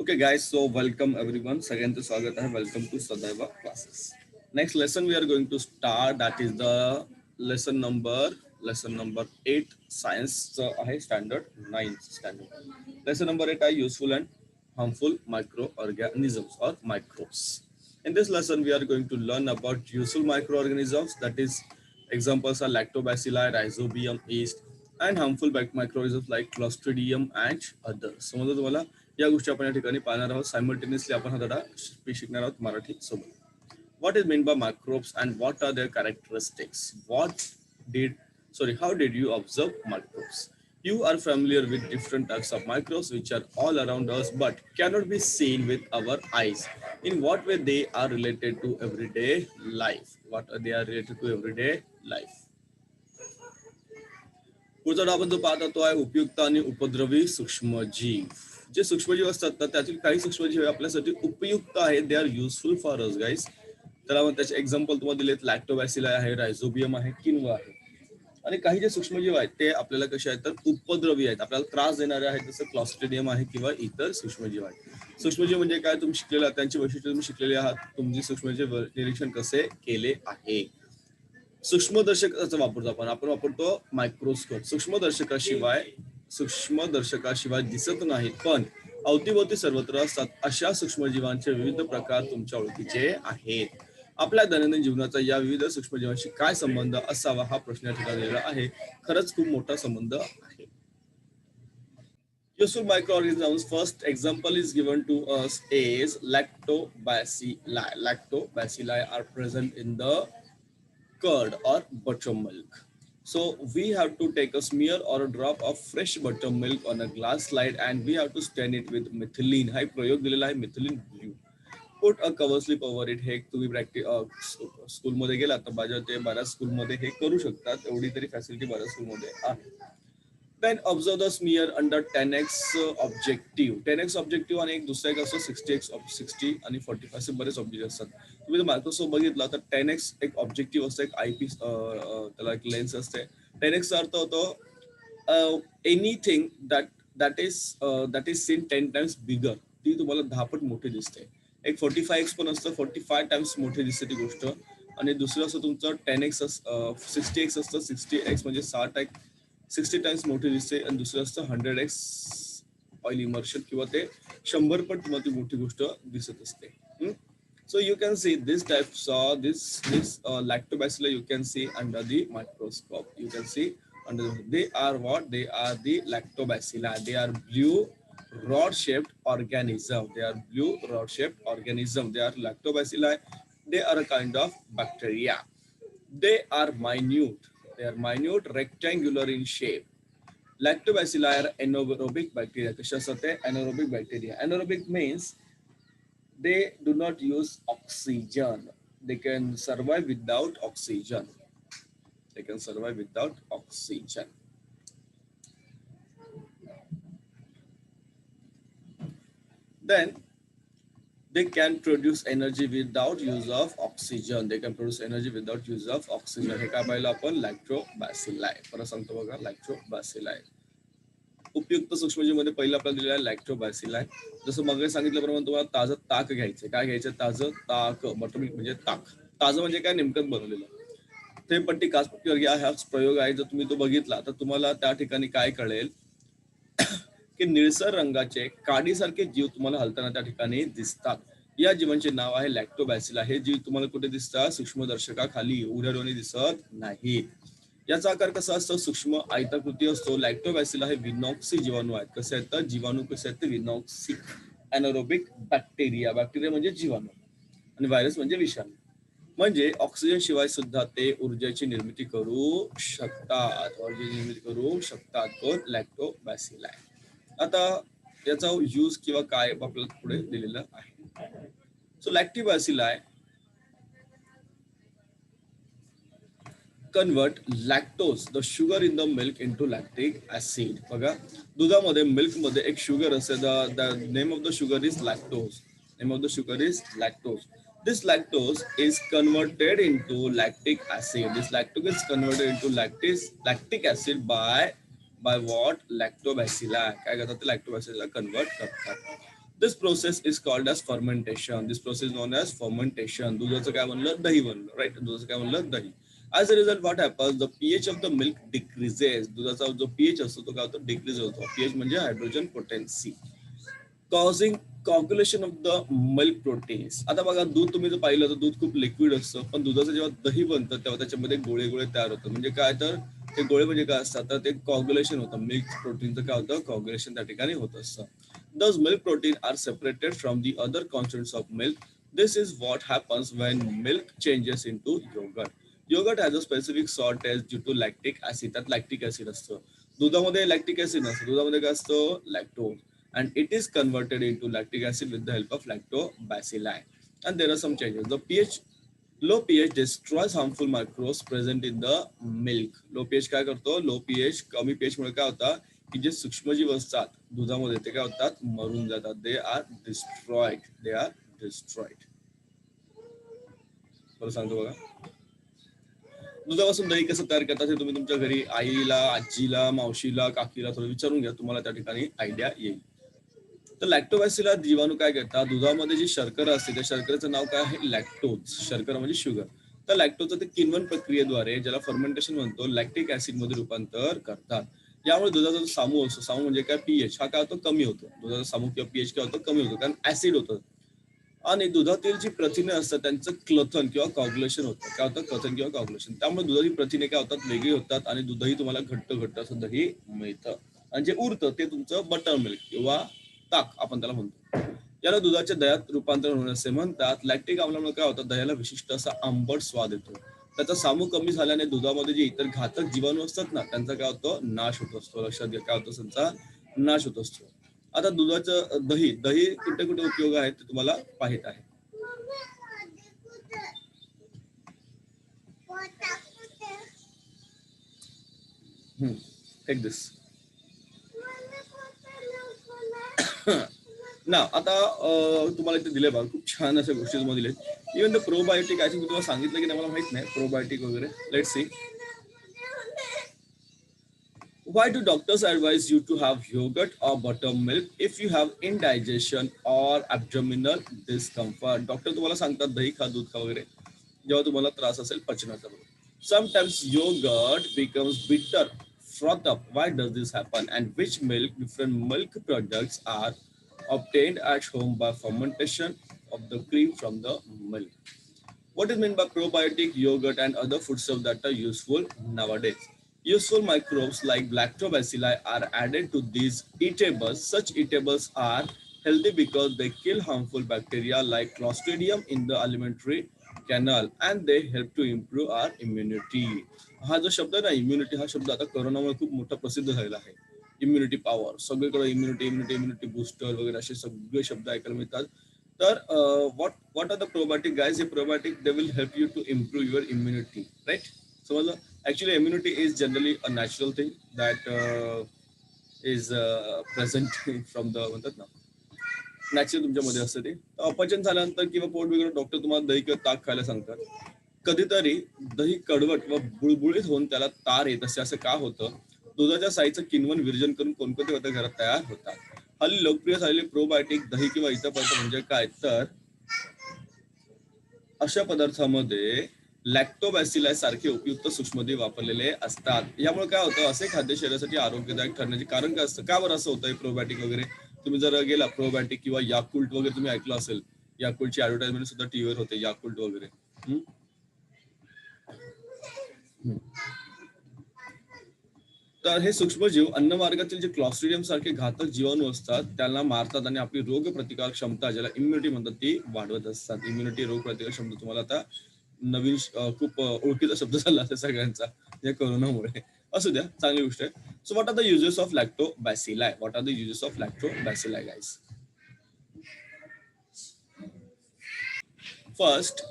Okay guys, so welcome everyone. Second to Swagat. Welcome to Sadaiva classes. Next lesson we are going to start. That is the lesson number lesson number 8 science uh, standard 9 standard. Lesson number 8 are useful and harmful microorganisms or microbes. In this lesson we are going to learn about useful microorganisms that is examples are lactobacilli, rhizobium, yeast and harmful microorganisms like clostridium and others. So, या गोष्टी आपण या ठिकाणी पाहणार आहोत simultaneously आपण हा धडा शि- शिकणार आहोत मराठी सोबत what is meant by microbes and what are their characteristics what did sorry how did you observe microbes you are familiar with different types of microbes which are all around us but cannot be seen with our eyes in what way they are related to everyday life what are they are related to everyday life पुढचा डाव आपण जो पाहत तो आहे उपयुक्त आणि उपद्रवी सूक्ष्मजीव जे सूक्ष्मजीव असतात ना त्यातील काही सूक्ष्मजीव आपल्यासाठी उपयुक्त आहेत. They are useful for us guys तर आपण त्याचे एक्झाम्पल तुम्हाला दिलेत. लॅक्टोबॅसिला आहे रायझोबियम आहे किनवा आहे. आणि काही जे सूक्ष्मजीव आहेत ते आपल्याला कसे आहेत तर उपद्रवी आहेत. आपल्याला त्रास देणारे आहेत जसं क्लॉस्ट्रेडियम आहे किंवा इतर सूक्ष्मजीव आहेत. सूक्ष्मजीव म्हणजे काय? तुम्ही शिकलेला आहात त्यांची वैशिष्ट्य तुम्ही शिकलेले आहात. तुमची सूक्ष्मजीव निरीक्षण कसे केले आहे? सूक्ष्मदर्शकाचा वापरतो आपण. आपण वापरतो मायक्रोस्कोप सूक्ष्मदर्शकाशिवाय सूक्ष्मदर्शकाशिवाय दिसत नाहीत पण अवतीभोवती सर्वत्र असतात अशा सूक्ष्मजीवांचे विविध प्रकार तुमच्या ओळखीचे आहेत आपल्या दैनंदिन जीवनाचा या विविध सूक्ष्मजीवांशी काय संबंध असावा हा प्रश्न या ठिकाणी आहे खरंच खूप मोठा संबंध आहे Useful microorganisms. First example is given to us is lactobacilli. Lactobacilli are present in the curd or buttermilk. So we have to take a smear or a drop of fresh buttermilk on a glass slide and we have to stain it with methylene. हा प्रयोग दिलेला आहे methylene blue put a cover slip over it हे तुम्ही practice स्कूलमध्ये गेला तर माझ्या ते बऱ्याच स्कूलमध्ये हे करू शकतात एवढी तरी फॅसिलिटी बऱ्याच स्कूलमध्ये आहे then observe the smear under ten X objective ten X objective आणि एक दुसरा एक असतो सिक्स्टी एक्स सिक्स्टी आणि फोर्टी फाय असे बरेच ऑब्जेक्ट असतात तुम्ही मायक्रोसॉफ्ट बघितला तर टेन एक्स एक ऑब्जेक्टिव्ह असतं एक आय पी त्याला एक लेन्स असते. टेन एक्सचा अर्थ होतो anything that that is that is seen ten times bigger ती तुम्हाला दहापट मोठी दिसते. एक फोर्टी फाय एक्स पण असतं फोर्टी फाय टाइम्स मोठी दिसते ती गोष्ट. आणि दुसरं असं तुमचं टेन एक्स सिक्स्टी एक्स असतं सिक्स्टी एक्स म्हणजे साठ एक सिक्स्टी टाइम्स मोठी दिसते आणि दुसरं असतं हंड्रेड एक्स ऑइल इमर्शन किंवा ते शंभर पट तुम्हाला ती मोठी गोष्ट दिसत असते. So you can see this types this this lactobacilli you can see under the microscope you can see under they are what they are the lactobacilli they are blue rod shaped organism. They are blue rod shaped organism. They are lactobacilli. They are a kind of bacteria. They are minute. They are minute, rectangular in shape. Lactobacilli are anaerobic bacteria. Kashasate, anaerobic bacteria. Anaerobic means they do not use oxygen. They can survive without oxygen. They can survive without oxygen. Then they can produce energy without use of oxygen. They can produce energy without use of oxygen. हे काय पाहिलं आपण लॅक्ट्रोबॅसिलाय परत सांगतो बघा लॅक्ट्रोबॅसिलाय उपयुक्त सूक्ष्मजीवमध्ये पहिलं आपल्याला दिलेला आहे लॅक्ट्रोबॅसिलाय जसं मग सांगितल्याप्रमाणे तुम्हाला ताजं ताक घ्यायचं काय घ्यायचं ताजं ताक बटरमिल्क म्हणजे ताक ताजं म्हणजे काय नेमकं बनवलेलं ते पट्टी काचपट्टीवर या हा प्रयोग आहे जर तुम्ही तो बघितला तर तुम्हाला त्या ठिकाणी काय कळेल की निळसर रंगाचे काडीसारखे जीव तुम्हाला हलताना त्या ठिकाणी दिसतात. या जीवांचे नाव आहे लॅक्टोबॅसिला हे जीव तुम्हाला कुठे दिसतात? सूक्ष्मदर्शकाखाली उड्या डोळी दिसत नाही. याचा आकार कसा असतो? सूक्ष्म आयताकृती असतो. लॅक्टोबॅसिला हे विनॉक्सी जीवाणू आहेत. कसे आहेत? तर जीवाणू कसे आहेत? ते विनॉक्सी अॅनोरोबिक बॅक्टेरिया बॅक्टेरिया म्हणजे जीवाणू. आणि व्हायरस म्हणजे विषाणू. म्हणजे ऑक्सिजन शिवाय सुद्धा ते ऊर्जेची निर्मिती करू शकतात. ऊर्जेची निर्मिती करू शकतात. कोण लॅक्टोबॅसिला आता याचा यूज किंवा काय आपल्याला पुढे दिलेलं आहे. So lactobacilli convert lactose the sugar in the milk into lactic acid बघा दुधामध्ये मिल्कमध्ये एक शुगर असते. The name of the sugar is lactose name of the sugar is lactose this lactose is converted into lactic acid. This lactose is converted into lactis lactic acid by by what? Lactobacilli. काय करतात ते lactobacilli convert करतात. This process is called as fermentation this process known as fermentation दुधाचं काय म्हणलं दही बनलं right दुधाचं काय म्हणलं दही. As a result what happens the pH of the milk decreases दुधाचा जो पीएच असतो तो काय होतो? डिक्रीज होतो. पीएच म्हणजे hydrogen potency causing coagulation of the milk proteins आता बघा दूध तुम्ही जर पाहिलं तर दूध खूप लिक्विड असतं पण दुधाचं जेव्हा दही बनतं तेव्हा त्याच्यामध्ये गोळे गोळे तयार होतात. म्हणजे काय तर? ते गोळे म्हणजे काय असतात? तर ते कॉग्युलेशन होतं. मिल्क प्रोटीनचं काय होतं? कॉग्युलेशन त्या ठिकाणी होत असतं. Thus milk protein are separated from the other constants of milk this is what happens when milk changes into yogurt yogurt has a specific salt edge due to lactic acid त्यात lactic acid असतं. दुधामध्ये lactic acid नसतं. दुधामध्ये काय असतं? Lactose and it into lactic acid with the help of lactobacilli and there are some changes the pH low pH destroys harmful microbes present in the milk. Low pH काय करतो? Low pH कमी pH मुळे काय होता की जे सूक्ष्मजीव असतात दुधामध्ये ते काय होतात? मरून जातात. They are destroyed they are destroyed बरं सांगतो बघा. दुधापासून दही कसं तयार करतात हे तुम्ही तुमच्या घरी आईला आजीला मावशीला काकीला थोडं विचारून घ्या. तुम्हाला त्या ठिकाणी आयडिया येईल. तर लॅक्टोबॅसिला जीवाणू काय करतात? दुधामध्ये जी शर्करा असते त्या शर्करेचं नाव काय आहे? लॅक्टोज शर्करा म्हणजे शुगर तर लॅक्टोजचं ते किनवन प्रक्रियेद्वारे ज्याला फर्मेंटेशन म्हणतो लॅक्टिक ऍसिडमध्ये रूपांतर करतात. यामुळे दुधाचा जो सामू असतो सामू म्हणजे काय? पीएच हा काय होतो? कमी होतो. दुधाचा सामू किंवा पीएच काय होतो? कमी होतो कारण ऍसिड होतं. आणि दुधातील जी प्रथिने असतात त्यांचं क्लथन किंवा कॉग्युलेशन होतं. काय होतं? क्लथन किंवा कॉग्युलेशन त्यामुळे दुधाची प्रथिने काय होतात? वेगळी होतात आणि दुधही तुम्हाला घट्ट घट्ट असं दही मिळतं. आणि जे उरतं ते तुमचं बटर मिल्क किंवा ताक आपण त्याला म्हणतो. याला दुधाच्या दह्यात रूपांतर होणे असे म्हणतात. लॅक्टिक आम्लामुळे काय होतं? दह्याला विशिष्ट असा आंबट स्वाद येतो. त्याचा सामू कमी झाल्याने दुधामध्ये जे इतर घातक जीवाणू असतात ना त्यांचा काय होतो? नाश होत असतो. लक्षात घ्या काय होतो त्यांचा? नाश होत असतो. आता दुधाचं दही दही कुठे कुठे उपयोग आहे ते तुम्हाला पाहित आहे. दिस ना, आता तुम्हाला इथे दिले बघा, खूप छान अशा गोष्टी तुम्हाला दिलेत. Even the probiotic I think तुम्हाला सांगितलं की नाही, मला माहित नाही प्रोबायोटिक वगैरे. Let see Why do doctors advise you to have yogurt or buttermilk if you have indigestion or abdominal discomfort? Doctor तुम्हाला सांगतात, दही खा, दूध खा वगैरे. जेव्हा तुम्हाला त्रास असेल, पचनाचा sometimes yogurt becomes bitter. Why does this happen and which milk different milk products are obtained at home by fermentation of the cream from the milk what is meant by probiotic yogurt and other food stuff that are useful nowadays Useful microbes like lactobacilli are added to these eatables. Such eatables are healthy because they kill harmful bacteria like Clostridium in the alimentary canal and they help to improve our immunity. हा जो शब्द आहे ना immunity हा शब्द आता करोनामुळे खूप मोठा प्रसिद्ध झालेला आहे. इम्युनिटी पॉवर सगळीकडे इम्युनिटी इम्युनिटी इम्युनिटी बुस्टर वगैरे असे सगळे शब्द ऐकायला मिळतात. तर what what are the probiotic guys हे probiotic they will help you to improve your immunity right समजलं? Actually immunity is generally a natural thing that is present from the म्हणतात ना नॅचरल तुमच्यामध्ये असतं ते. अपचन झाल्यानंतर किंवा पोट बिघडून डॉक्टर तुम्हाला दही किंवा ताक खायला सांगतात. कधीतरी दही कडवट व बुळबुळीत होऊन त्याला तार येत असे असं का होतं? दुधाच्या साईचं किण्वन विर्जन करून कोणकोणते पदार्थ घरात तयार होतात? हल्ली लोकप्रिय झालेले प्रोबायोटिक दही किंवा इतर पदार्थ म्हणजे काय? तर अशा पदार्थामध्ये लॅक्टोबॅसिलाय सारखे उपयुक्त सूक्ष्मजीव वापरलेले असतात. यामुळे काय होतं? असे खाद्य शरीरासाठी आरोग्यदायक ठरण्याचे कारण काय असतं? का बरं असं होतं प्रोबॅटिक वगैरे? तुम्ही जर गेला प्रोबॅटिक किंवा याकुल्ट वगैरे तुम्ही ऐकलं असेल याकुल्टची ऍडव्हर्टाइजमेंट सुद्धा टीव्हीवर होते याकुल्ट वगैरे. तर हे सूक्ष्मजीव अन्नमार्गातील जे क्लॉस्ट्रिडियम सारखे घातक जीवाणू असतात त्यांना मारतात आणि आपली रोग प्रतिकार क्षमता ज्याला इम्युनिटी म्हणतात ती वाढवत असतात. इम्युनिटी रोग प्रतिकार क्षमता तुम्हाला आता नवीन खूप ओळखीचा शब्द झाला असेल सगळ्यांचा या कोरोनामुळे. असू द्या चांगली गोष्ट आहे. So what are the uses of lactobacilli what are the uses of lactobacilli guys first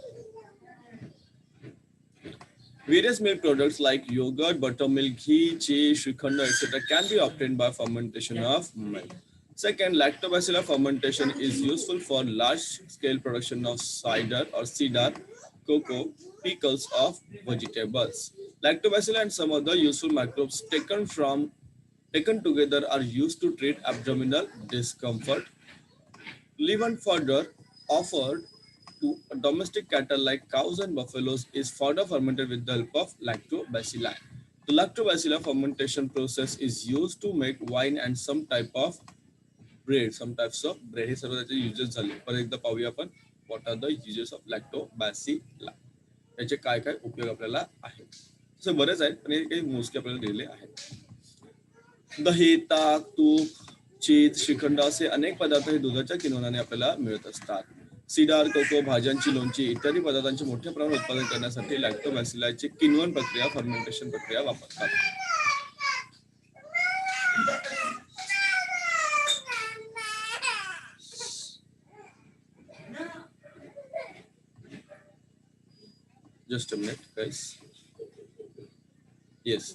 Various milk products like yogurt, buttermilk, ghee, cheese, shrikhanda, etc. can be obtained by fermentation of milk. Second, lactobacillus fermentation is useful for large-scale production of cider or cedar, cocoa, pickles of vegetables. Lactobacillus and some other useful microbes taken from taken together are used to treat abdominal discomfort. and further offered to domestic cattle like cows and buffaloes is further fermented with the help of lactobacilli. The lactobacilli fermentation process is used to make wine and some type of bread, some types of bread. हे सर्व त्याचे uses झाले परत एकदा पाहूया आपण what are the uses of lactobacilli याचे काय काय उपयोग आपल्याला आहेत तसे बरेच आहेत पण हे काही मोजके आपल्याला दिलेले आहेत दही ताक तूप चीज श्रीखंड असे अनेक पदार्थ हे दुधाच्या किनवनाने आपल्याला मिळत असतात सिडार कोको भाज्यांची लोणची इत्यादी पदार्थांचे मोठ्या प्रमाणात उत्पादन करण्यासाठी लॅक्टोबॅसिलाची किनवन प्रक्रिया फर्मेंटेशन प्रक्रिया वापरतात. Just a minute guys yes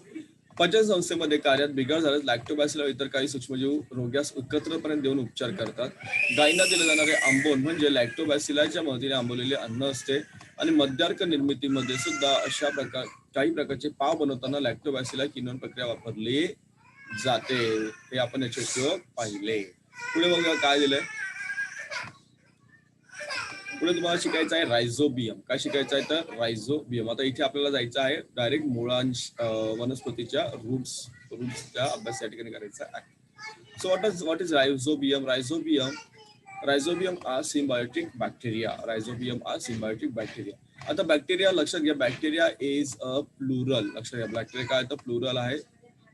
पचन संस्थेमध्ये कार्यात बिघाड झाल्यास लॅक्टोबॅसिला इतर काही सूक्ष्मजीव रोग्यास एकत्रपणे देऊन उपचार करतात. गायींना दिले जाणारे आंबोन म्हणजे लॅक्टोबॅसिलाच्या मदतीने आंबवलेले अन्न असते आणि मद्यार्क निर्मितीमध्ये सुद्धा अशा प्रकार काही प्रकारचे पाव बनवताना लॅक्टोबॅसिला किनोन प्रक्रिया वापरली जाते. हे आपण याचे उपयोग पाहिले. पुढे बघा काय दिलंय. पुढे तुम्हाला शिकायचं आहे रायझोबियम काय शिकायचं आहे तर रायझोबियम आता इथे आपल्याला जायचं आहे डायरेक्ट मुळांश वनस्पतीच्या रूट्स रूट्सच्या अभ्यास या ठिकाणी करायचा आहे. So what is what is rhizobium rhizobium rhizobium are symbiotic bacteria rhizobium are symbiotic bacteria आता बॅक्टेरिया लक्षात घ्या बॅक्टेरिया इज अ प्लुरल लक्षात घ्या बॅक्टेरिया काय तर प्लुरल आहे.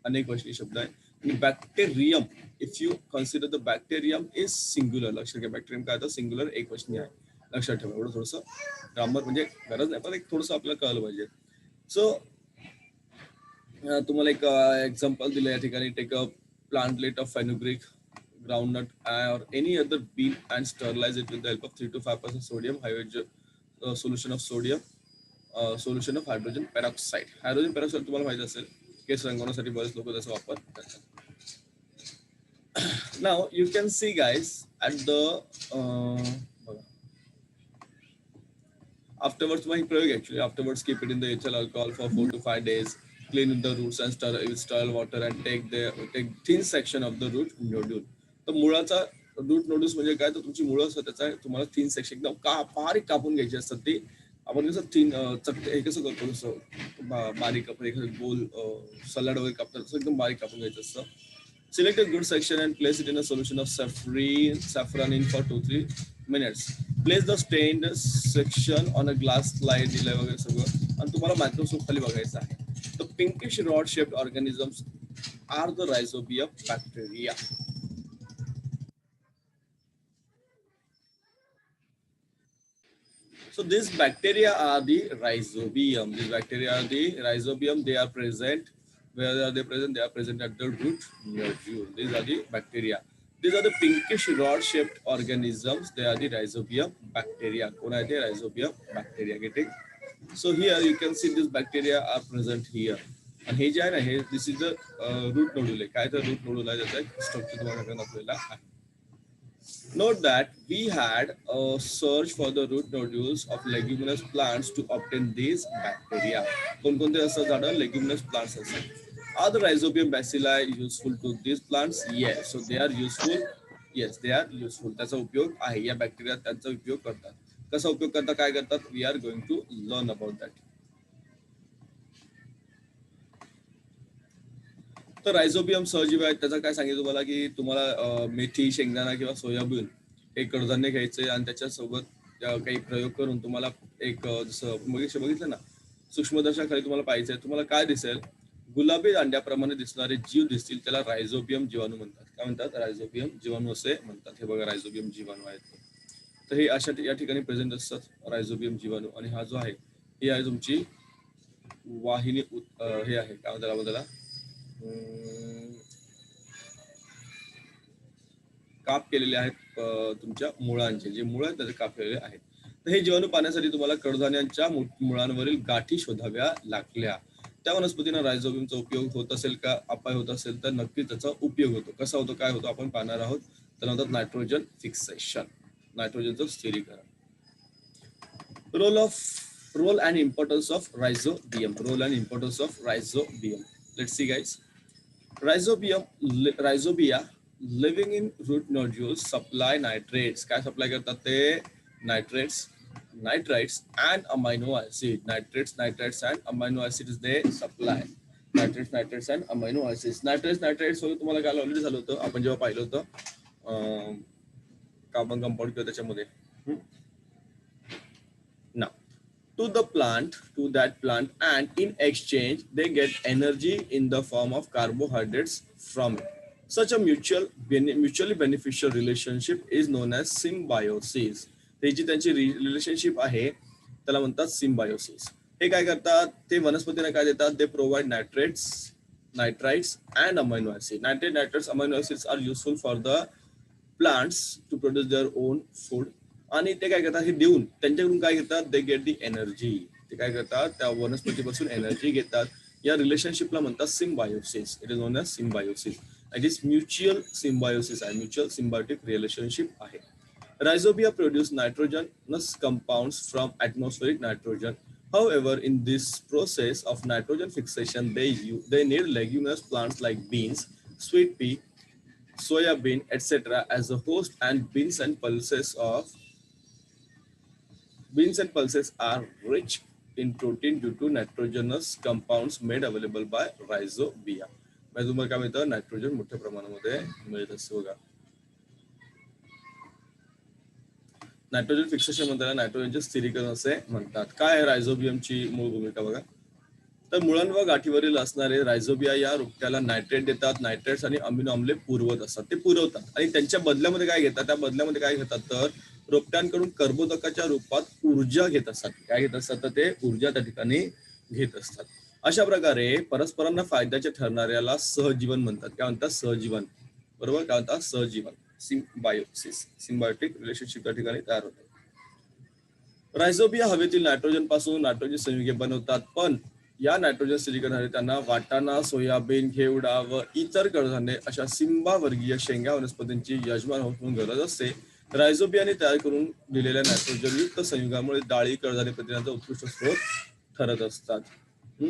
अनेक वचनी शब्द आहे आणि bacterium if you consider the bacterium is singular लक्षात घ्या बॅक्टेरियम काय तर सिंग्युलर एक वचनी आहे. लक्षात ठेवा एवढं थोडस ग्रामर म्हणजे गरज नाही पण एक थोडस आपल्याला कळलं पाहिजे. सो तुम्हाला एक एक्झाम्पल दिलं या ठिकाणी take a plantlet of fenugreek groundnut or any other bean and sterilise it with help of three to five percent sodium hydrogen solution of sodium solution of hydrogen peroxide hydrogen peroxide तुम्हाला माहिती असेल केस रंगवण्यासाठी बरेच लोक त्याचा वापर करतात. नाव you can see guys at the afterwards my prayog actually afterwards keep it in the HL alcohol for four to five days clean the roots and stir with sterile water and take the take thin section of the root nodule तर मुळाचा route नोड्यूस म्हणजे काय तर तुमची मुळं त्याचा तुम्हाला तीन section एकदम का बारीक कापून घ्यायची असतात ती आपण कसं तीन चपटे हे कसं करतो कसं बारीक कापून एखादं गोल सलाड वगैरे कापतात तसं एकदम बारीक कापून घ्यायचं असतं select a good section and place it in a solution of safranin saffron in for two three minutes Place the stained section on a glass slide दिलंय वगैरे सगळं आणि तुम्हाला मायक्रोस्कोप खाली बघायचं आहे The pinkish rod shaped organisms are the rhizobium bacteria. So these bacteria are the rhizobium. These bacteria are the rhizobium. They are present. Where are they present? They are present at the root nodule. These are the bacteria. These are the pinkish rod-shaped organisms. They are the rhizobium bacteria. कोण आहे ते rhizobium bacteria. Getting? So here you can see these bacteria are present here. आणि हे जे आहे ना हे this is the root nodule आहे काय तर रूट नोडूल आहे त्याचा स्ट्रक्चर तुम्हाला दाखवलेला आहे Note that we had a search for the root nodules of leguminous plants to obtain these bacteria. कोणकोणते असतात झाडं leguminous plants असतात. Are the rhizobium bacilli useful to these plants? Yes. So they are useful. Yes, they are useful. त्याचा उपयोग आहे या bacteria त्यांचा उपयोग करतात. कसा उपयोग करतात काय करतात? We are going to learn about that. तर रायझोबियम सहजीव आहे त्याचा काय सांगितलं तुम्हाला की तुम्हाला मेथी शेंगदाणा किंवा सोयाबीन हे कडधान्य घ्यायचे आणि त्याच्यासोबत काही प्रयोग करून तुम्हाला एक जसं बघितलं बघितलं ना सूक्ष्मदर्शनाखाली तुम्हाला पाहिजे तुम्हाला काय दिसेल गुलाबी अंड्याप्रमाणे दिसणारे जीव दिसतील त्याला रायझोबियम जीवाणू म्हणतात. काय म्हणतात? रायझोबियम जीवाणू असे म्हणतात. हे बघा रायझोबियम जीवाणू आहेत. तर हे अशा या ठिकाणी प्रेझेंट असतात रायझोबियम जीवाणू. आणि हा जो आहे ही आहे तुमची वाहिनी हे आहे. काय म्हणतात आपण त्याला? काप केलेले आहेत तुमच्या मुळांचे. जे मुळ आहेत त्याचे काप केलेले आहेत. तर हे जीवाणू पाहण्यासाठी तुम्हाला कडधान्यांच्या मु- मुळांवरील गाठी शोधाव्या लागल्या. त्या वनस्पतींना रायझोबियमचा उपयोग होत असेल का अपाय होत असेल तर नक्कीच त्याचा उपयोग होतो. कसा होतो काय होतो आपण पाहणार आहोत. त्याला म्हणतात नायट्रोजन फिक्सेशन नायट्रोजनचं स्थिरीकरण. Role of role and importance of rhizobium role and importance of rhizobium let's see guys rhizobium rhizobia living in root nodules supply nitrates काय सप्लाय करतात ते? Nitrates nitrites and amino acid nitrates nitrites and amino acid is they supply nitrates nitrates and amino acids nitrates nitrites वगैरे तुम्हाला काल already झालं होतं आपण जेव्हा पाहिलं होतं कार्बन कंपाऊंड किंवा त्याच्यामध्ये ना to the plant to that plant and in exchange they get energy in the form of carbohydrates from it such a mutual bene- mutually beneficial relationship is known as symbiosis ते जी त्यांची relationship आहे त्याला म्हणतात symbiosis हे काय करतात? ते वनस्पतीला काय देतात? They provide nitrates nitrites and amino acid nitrate nitrates amino acids are useful for the plants to produce their own food आणि ते काय करतात? हे देऊन त्यांच्याकडून काय घेतात? दे गेट दी एनर्जी ते काय करतात? त्या वनस्पतीपासून एनर्जी घेतात. या रिलेशनशिपला म्हणतात symbiosis it is known as symbiosis it is mutual symbiosis आहे म्युच्युअल सिम्बायोटिक रिलेशनशिप आहे. Rhizobia produce nitrogenous compounds from atmospheric nitrogen However, in this process of nitrogen fixation, they u- they need leguminous plants like beans, sweet pea, soya bean, etc. as a host, and beans and pulses of beans and pulses are rich in protein due to nitrogenous compounds made available by rhizobia. म्हणजे तुम्हाला काय मिळतं nitrogen मोठ्या प्रमाणामध्ये मिळत असते बघा nitrogen fixation म्हणताना नायट्रोजनचे स्थिरीकरण असे म्हणतात. काय आहे रायझोबियमची मूळ भूमिका बघा? तर मुळण व गाठीवरील असणारे रायझोबिया या रोपट्याला नायट्रेट देतात. नायट्रेट्स आणि अमिनो आम्ले पुरवत असतात. ते पुरवतात. आणि त्यांच्या बदल्यामध्ये काय घेतात? त्या बदल्यामध्ये काय घेतात? तर रोपट्यांकडून कर्बोदकाच्या रूपात ऊर्जा घेत असतात. काय घेत असतात? तर ते ऊर्जा त्या ठिकाणी घेत असतात. अशा प्रकारे परस्परांना फायद्याचे ठरणाऱ्याला सहजीवन म्हणतात. काय म्हणतात? सहजीवन. बरोबर? काय म्हणतात? सहजीवन. सिम्बायोसिस सिम्बायोटिक रिलेशनशिप त्या ठिकाणी तयार होते. रायझोबिया हवेतील नायट्रोजनपासून नायट्रोजन संयुगे बनवतात पण या नायट्रोजन स्थिरीकरणाने त्यांना वाटाणा सोयाबीन घेवडा व इतर कडधान्ये अशा सिंबा वर्गीय शेंगा वनस्पतींची यजमान होत म्हणून गरज असते. रायझोबियाने तयार करून दिलेल्या नायट्रोजनयुक्त संयुगामुळे डाळी कडधान्य प्रथिनांचा उत्कृष्ट स्रोत ठरत असतात. हम्म.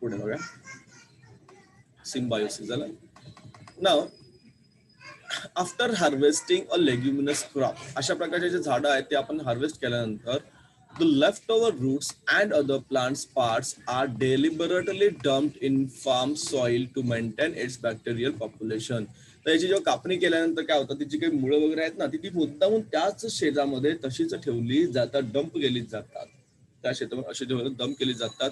पुढे बघा. सिम्बायोसिस झालं. नाव after harvesting a leguminous crop अशा प्रकारचे जे झाडं आहेत ते आपण हार्वेस्ट केल्यानंतर the left over roots and other plants parts are deliberately dumped in farm soil to maintain its bacterial population तर याची जेव्हा कापणी केल्यानंतर काय होतं तिची काही मुळं वगैरे आहेत ना ती ती मुद्दामून त्याच शेतामध्ये तशीच ठेवली जातात डंप केली जातात. त्या शेतामध्ये अशी डंप केली जातात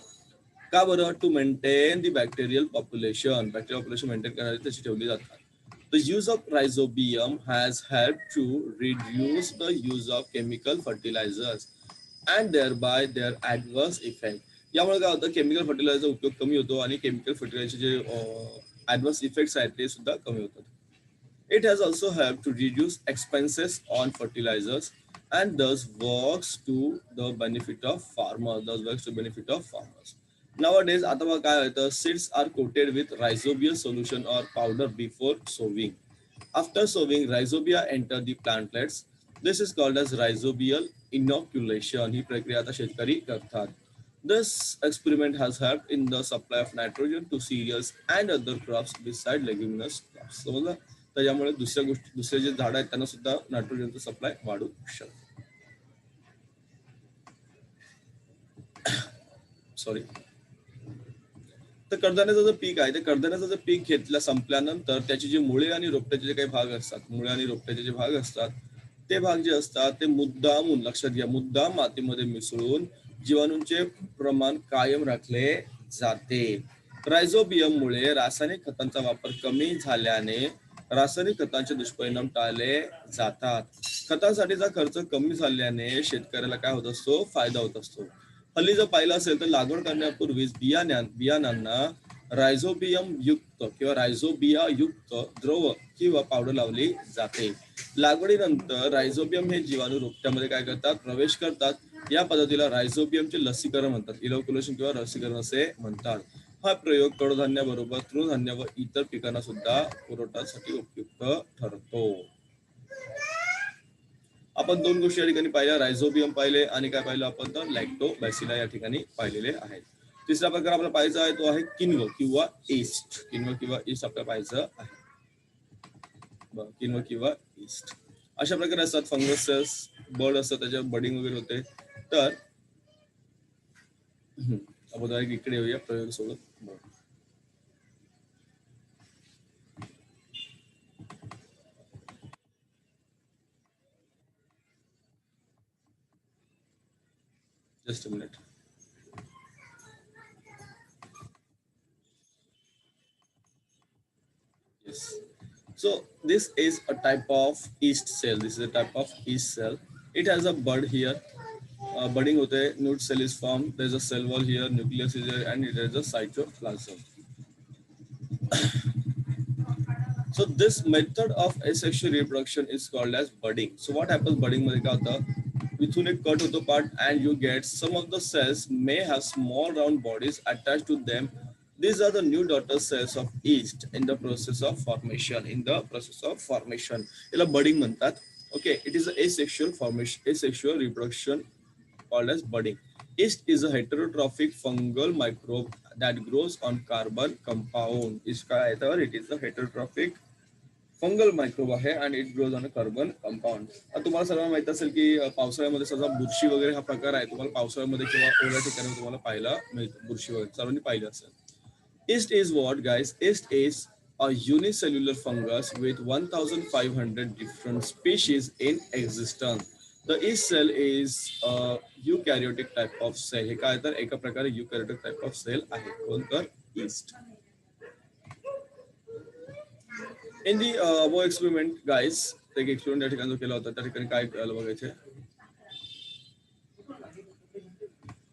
का बरं to maintain the bacterial population bacterial population maintain करण्यासाठी तशी ठेवली जातात The use of rhizobium has helped to reduce the use of chemical fertilizers and thereby their adverse effect. यामुळे काय होतं केमिकल फर्टिलायझरचा उपयोग कमी होतो आणि केमिकल फर्टिलायझरचे जे ऍडव्हर्स इफेक्ट्स आहेत ते सुद्धा कमी होतात it has also help to reduce expenses on fertilisers and thus works to the benefit of farmer thus works to benefit of farmers Nowadays, आता बघा काय होतं seeds are coated with rhizobial solution or powder before sowing after sowing rhizobia enter the plantlets this is called as rhizobial inoculation ही प्रक्रिया आता शेतकरी करतात this experiment has help in the supply of nitrogen to cereals and other crops beside leguminous crops समजलं त्याच्यामुळे दुसऱ्या गोष्टी दुसरे जे झाड आहेत त्यांना सुद्धा नायट्रोजनचं सप्लाय वाढू शकतं सॉरी तर कडधान्याचं जे पीक आहे ते कडधान्याचं जे पीक घेतलं संपल्यानंतर त्याची जी मुळे आणि रोपट्याचे जे काही भाग असतात मुळे आणि रोपट्याचे जे भाग असतात ते भाग जे असतात ते मुद्दामून लक्षात घ्या मुद्दाम मातीमध्ये मिसळून जीवाणूंचे प्रमाण कायम राखले जाते. रायझोबियम मुळे रासायनिक खतांचा वापर कमी झाल्याने रासायनिक खतांचे दुष्परिणाम टाळले जातात. खतांसाठीचा खर्च कमी झाल्याने शेतकऱ्याला काय होत असतो? फायदा होत असतो. हल्ली जर पाहिलं असेल तर लागवड करण्यापूर्वीच बियाण्या बियाणांना रायझोबियम युक्त किंवा रायझोबिया युक्त द्रव किंवा पावडर लावली जाते. लागवडीनंतर रायझोबियम हे जीवाणू रोपट्यामध्ये काय करतात? प्रवेश करतात. या पद्धतीला रायझोबियमचे लसीकरण म्हणतात. इलोक्युलेशन किंवा लसीकरण असे म्हणतात. हा प्रयोग कडधान्याबरोबर तृणधान्य व इतर पिकांना सुद्धा पुरवठासाठी उपयुक्त ठरतो. आपण दोन गोष्टी या ठिकाणी पाहिल्या. रायझोबियम पाहिले आणि काय पाहिलं आपण तर लॅक्टो बॅसिला या ठिकाणी पाहिलेले आहेत. तिसरा प्रकार आपल्याला पाहायचा आहे तो आहे किन्व किंवा ईस्ट. किन्व किंवा ईस्ट आपल्याला पाहायचं आहे. किन्व किंवा ईस्ट. अशा प्रकारे असतात फंगस बर्ड असतात त्याच्यावर बडिंग वगैरे होते. तर अगोदर आपण इकडे येऊया प्रयोग सोबत Just a minute. Yes. So this is a type of yeast cell. This is a type of yeast cell. It has a bud here. Uh, budding होते nude cell is formed. There is a cell wall here, nucleus is here, and it has a cytoplasm. So this method of asexual reproduction is called as budding. So what happens budding मध्ये काय होतं within a cut of the part and you get some of the cells may have small round bodies attached to them. These are the new daughter cells of yeast in the process of formation, in the process of formation. budding. Okay, it is asexual formation, asexual reproduction called as budding. Yeast is a heterotrophic fungal microbe that grows on carbon compound. Iska it is a heterotrophic fungal microbe आहे and it grows on a carbon compound तुम्हाला सर्वांना माहीत असेल की पावसाळ्यामध्ये समजा बुरशी वगैरे हा प्रकार आहे. तुम्हाला पावसाळ्यामध्ये किंवा ओल्या ठिकाणी तुम्हाला पाहायला मिळतो बुरशी वगैरे. सर्वांनी पाहिलं असेल. Yeast is what guys yeast is a unicellular fungus with 1500 different species in existence the yeast cell is eukaryotic type of cell हे काय तर एका प्रकारे eukaryotic type of cell आहे. कोण तर? Yeast in the above experiment guys एक experiment या ठिकाणी जो केला होता त्या ठिकाणी काय कळलं बघायचे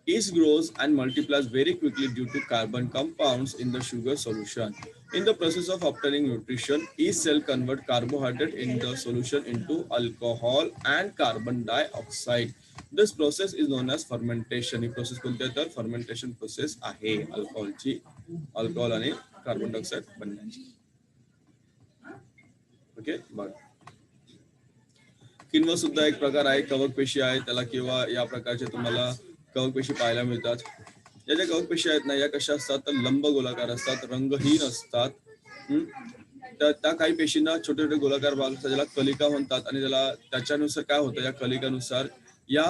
Yeast grows and multiplies very quickly due to carbon compounds in the sugar solution. In the process of obtaining nutrition, yeast cell convert carbohydrate in the solution into alcohol and carbon dioxide. This process is known as fermentation. ही process कोणती आहे तर fermentation process आहे अल्कोहोलची alcohol आणि carbon dioxide बनण्याची okay बघ किन्व सुद्धा एक प्रकार आहे कवक पेशी आहे. त्याला किंवा या प्रकारचे तुम्हाला कवक पेशी पाहायला मिळतात. या ज्या कवक पेशी आहेत ना या कशा असतात? तर लंब गोलाकार असतात रंगहीन असतात. त्या त्या काही पेशींना छोटे छोटे गोलाकार भाग असतात ज्याला कलिका म्हणतात. आणि त्याला त्याच्यानुसार काय होतं? या कलिकानुसार या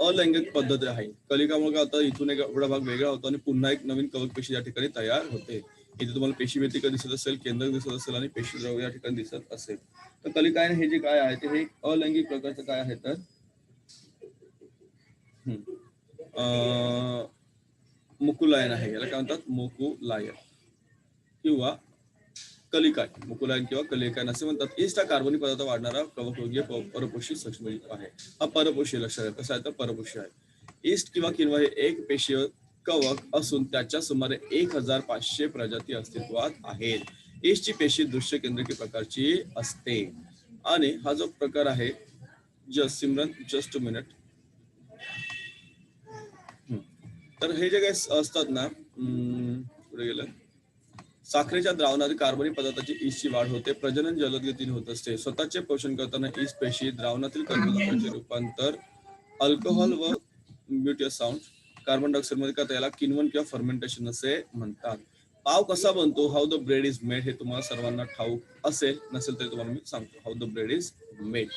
अलैंगिक पद्धत आहे. कलिकामुळे काय होतं? इथून एक एवढा भाग वेगळा होतो आणि पुन्हा एक नवीन कवक पेशी या ठिकाणी तयार होते. इथे तुम्हाला पेशी व्यतिका दिसत असेल केंद्रक दिसत असेल आणि पेशी द्रव या ठिकाणी दिसत असेल. तर कलिकायन हे जे काय आहे ते हे अलैंगिक प्रकारचं काय आहे तर? मुकुलायन आहे याला काय म्हणतात? मुकुलायन. किंवा कलिकाय मुकुलायन किंवा कलिकायन असे म्हणतात. ईस्ट हा पदार्थ वाढणारा कवकयोग्य परपोषी सूक्ष्मजीव आहे. हा परपोषी लक्षात आहे. कसा आहे तर? परपोषी आहे. ईस्ट किंवा किंवा हे एक पेशीवर कवक असून त्याच्या सुमारे एक हजार पाचशे प्रजाती अस्तित्वात आहेत. ईस्टची पेशी दृश्य केंद्रकी प्रकारची असते. आणि हा जो प्रकार आहे जस्ट सिमरन जस्ट मिनिट तर हे जे काही असतात ना हम्म, पुढे गेलं. साखरेच्या द्रावणात कार्बनी पदार्थाची ईस्टची वाढ होते. प्रजनन जलदगतीने होत असते. स्वतःचे पोषण करताना ईस्ट पेशी द्रावणातील कर्बोदकांचे रूपांतर अल्कोहोल व म्युटियस साऊंड कार्बन डायऑक्साईडमध्ये करता याला किनवन किंवा फर्मेंटेशन असे म्हणतात. पाव कसा बनतो? How the bread is made हे तुम्हाला सर्वांना ठाऊक असेल नसेल तरी तुम्हाला मी सांगतो. How the bread is made